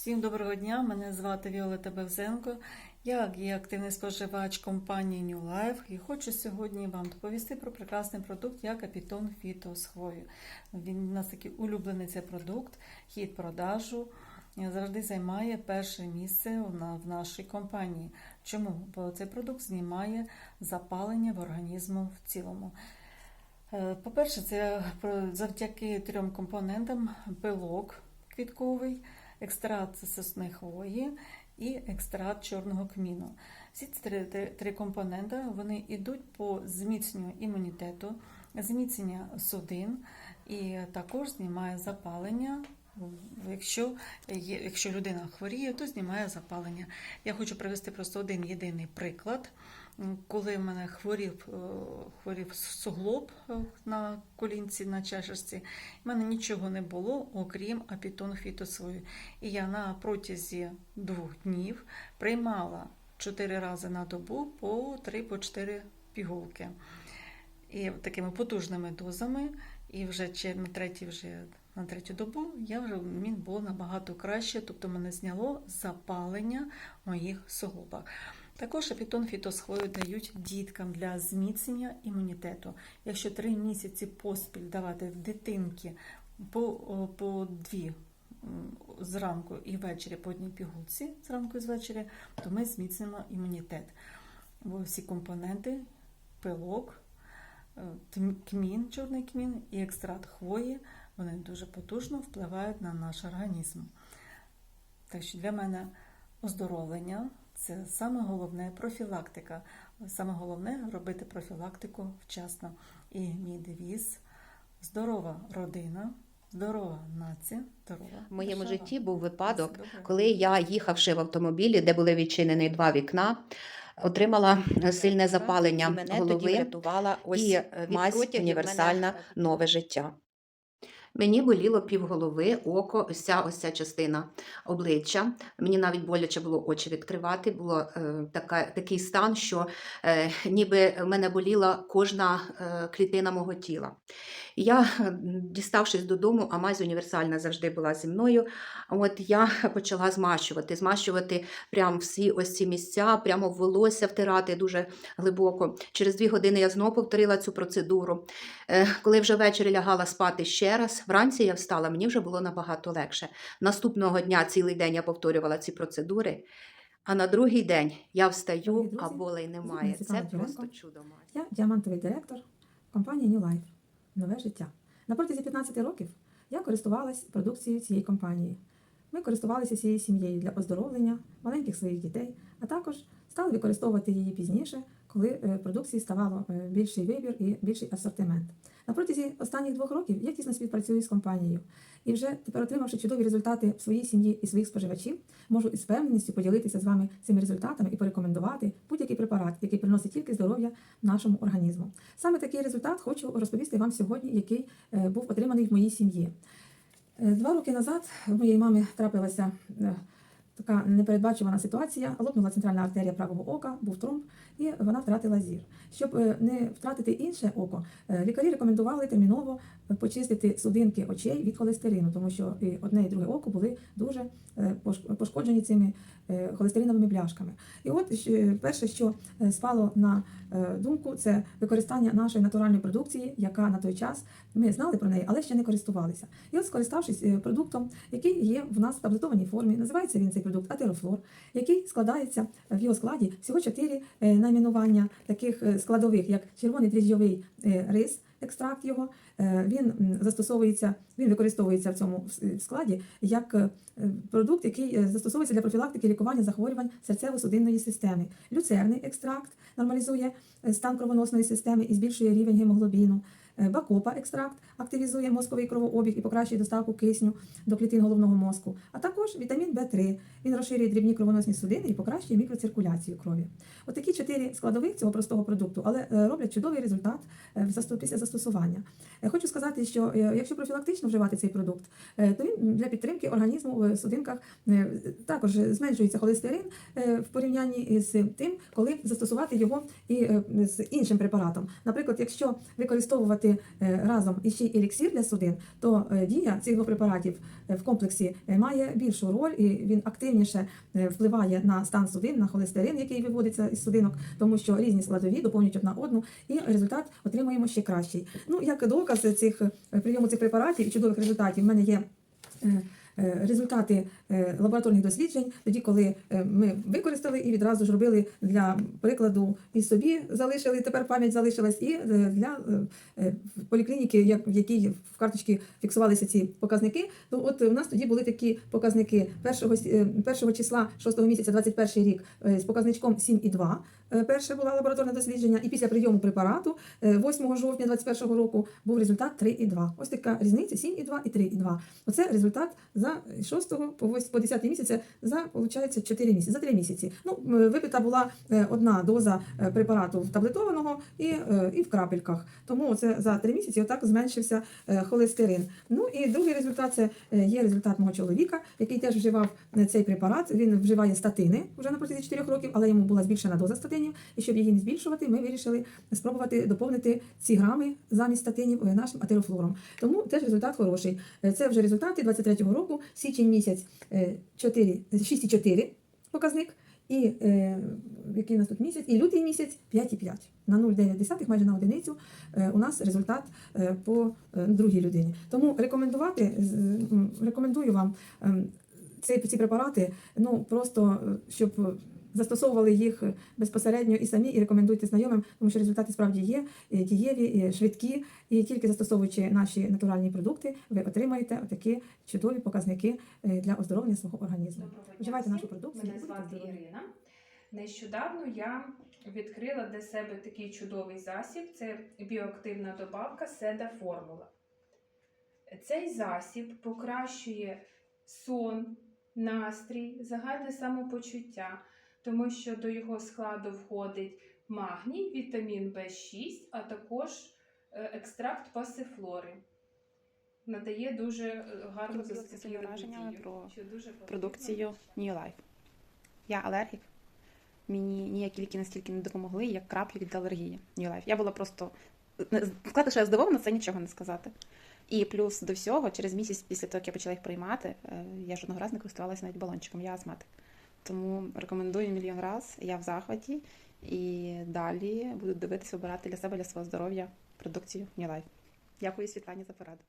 Всім доброго дня, мене звати Віолета Бевзенко. Я є активний споживач компанії New Life і хочу сьогодні вам доповісти про прекрасний продукт, як Апітон Фіто з хвою. Він у нас такий улюблений цей продукт, хід продажу. Завжди займає перше місце в нашій компанії. Чому? Бо цей продукт знімає запалення в організму в цілому. Е, По-перше, це завдяки трьом компонентам пилок квітковий, екстракт сосни хвої і екстракт чорного кміну. Всі ці три, три, три компоненти вони йдуть по зміцненню імунітету, зміцнення судин і також знімає запалення. Якщо, якщо людина хворіє, то знімає запалення. Я хочу привести просто один єдиний приклад. Коли в мене хворів, е, хворів суглоб е, на колінці, на чашечці, в мене нічого не було, окрім апітон фітосою. І я на протязі двох днів приймала 4 рази на добу по 3-4 пігулки. І такими потужними дозами, і вже на третій вже на третю добу я вже мені було набагато краще, тобто мене зняло запалення моїх суглобах. Також апітон фітосхвою дають діткам для зміцнення імунітету. Якщо три місяці поспіль давати дитинки по, по дві зранку і ввечері по одній пігулці зранку і звечері, то ми зміцнимо імунітет. Бо всі компоненти, пилок, е, кмін, чорний кмін і екстракт хвої, вони дуже потужно впливають на наш організм. Так що для мене оздоровлення це саме головне профілактика. Саме головне робити профілактику вчасно. І мій девіз здорова родина, здорова нація, здорова. В моєму держава. житті був випадок, коли я, їхавши в автомобілі, де були відчинені два вікна, отримала сильне запалення І мене тоді голови врятувала ось і мазь універсальна мене- нове життя. Мені боліло півголови, око, ось ця частина обличчя. Мені навіть боляче було очі відкривати. Було е, така, такий стан, що е, ніби в мене боліла кожна е, клітина мого тіла. Я, діставшись додому, а мазь універсальна завжди була зі мною. От я почала змащувати, змащувати прямо всі ось ці місця, прямо в волосся втирати дуже глибоко. Через дві години я знову повторила цю процедуру. Е, Коли вже ввечері лягала спати ще раз, вранці я встала, мені вже було набагато легше. Наступного дня цілий день я повторювала ці процедури. А на другий день я встаю, а болей немає. Це просто чудо. Я діамантовий директор компанії New Life. Нове життя. На протязі 15 років я користувалась продукцією цієї компанії. Ми користувалися цією сім'єю для оздоровлення маленьких своїх дітей, а також стали використовувати її пізніше, коли е, продукції ставало е, більший вибір і більший асортимент. На протязі останніх двох років я тісно співпрацюю з компанією. І вже тепер, отримавши чудові результати в своїй сім'ї і своїх споживачів, можу із впевненістю поділитися з вами цими результатами і порекомендувати будь-який препарат, який приносить тільки здоров'я нашому організму. Саме такий результат хочу розповісти вам сьогодні, який е, був отриманий в моїй сім'ї. Е, Два роки назад в моєї мами трапилася е, така непередбачувана ситуація. Лопнула центральна артерія правого ока, був тромб, і вона втратила зір. Щоб е, не втратити інше око, е, лікарі рекомендували терміново е, почистити судинки очей від холестерину, тому що і одне і друге око були дуже пошкоджені цими холестериновими бляшками. І от перше, що спало на думку, це використання нашої натуральної продукції, яка на той час ми знали про неї, але ще не користувалися. І от скориставшись продуктом, який є в нас в таблетованій формі, називається він цей продукт Атерофлор, який складається в його складі всього чотири е, найменування таких е, складових, як червоний дріжджовий е, рис. Екстракт його він застосовується, він використовується в цьому складі як продукт, який застосовується для профілактики лікування захворювань серцево-судинної системи. Люцерний екстракт нормалізує стан кровоносної системи і збільшує рівень гемоглобіну. Е, Бакопа екстракт активізує мозковий кровообіг і покращує доставку кисню до клітин головного мозку. А також вітамін В3. Він розширює дрібні кровоносні судини і покращує мікроциркуляцію крові. От такі чотири складових цього простого продукту, але е, роблять чудовий результат е, після застосування. Е, Хочу сказати, що е, якщо профілактично вживати цей продукт, е, то він для підтримки організму в судинках е, також зменшується холестерин е, в порівнянні з тим, коли застосувати його і е, з іншим препаратом. Наприклад, якщо використовувати е, разом іще еліксір для судин, то е, дія цих препаратів е, в комплексі має більшу роль і він активніше впливає на стан судин, на холестерин, який виводиться із судинок, тому що різні складові доповнюють одна одну, і результат отримуємо ще кращий. Ну, як доказ цих прийому цих препаратів і чудових результатів, в мене є. Е, Результати е, лабораторних досліджень, тоді, коли е, ми використали і відразу ж робили для прикладу і собі залишили, тепер пам'ять залишилась, і для поліклініки, в якій в карточці фіксувалися ці показники, то от у нас тоді були такі показники першого, першого числа 6 місяця 21 рік з показничком 7,2. Е, Перше було лабораторне дослідження, і після прийому препарату е, 8 жовтня 21 року був результат 3,2. Ось така різниця 7,2 і 3,2. Оце результат за 6 по 8 по 10 місяця за виходить 4 місяці, за 3 місяці. Ну, випита була е, одна доза е, препарату таблетованого і, е, і в крапельках. Тому це за 3 місяці отак зменшився е, холестерин. Ну і другий результат це е, є результат мого чоловіка, який теж вживав е, цей препарат. Він вживає статини вже на протязі 4 років, але йому була збільшена доза статинів. І щоб її не збільшувати, ми вирішили спробувати доповнити ці грами замість статинів е, нашим атерофлором. Тому теж результат хороший. Е, Це вже результати 23-го року, січень місяць е, 4, 6,4 показник. І е, який у нас тут місяць, і лютий місяць 5,5. На 0,9, майже на одиницю е, у нас результат е, по е, другій людині. Тому рекомендувати з- рекомендую вам ем, ці, ці препарати, ну просто е, щоб застосовували їх безпосередньо і самі, і рекомендуйте знайомим, тому що результати справді є дієві, і швидкі, і тільки застосовуючи наші натуральні продукти, ви отримаєте такі чудові показники е, для оздоровлення свого організму. Вживайте нашу продукцію. Мене звати. Ірина. Нещодавно я відкрила для себе такий чудовий засіб. Це біоактивна добавка Седа Формула. Цей засіб покращує сон, настрій, загальне самопочуття, тому що до його складу входить магній, вітамін В6, а також е, екстракт пасифлори. Надає дуже е, гарну Поділитися заспокійливу своїми про дуже продукцію New Life. Я алергік. Мені ніякі ліки настільки не допомогли, як краплі від алергії New Life. Я була просто сказати, що я здивована, це нічого не сказати. І плюс до всього, через місяць після того, як я почала їх приймати, е, я жодного разу не користувалася навіть балончиком, я астматик. Тому рекомендую мільйон раз, я в захваті. І далі буду дивитися, обирати для себе, для свого здоров'я продукцію New Life. Дякую Світлані за пораду.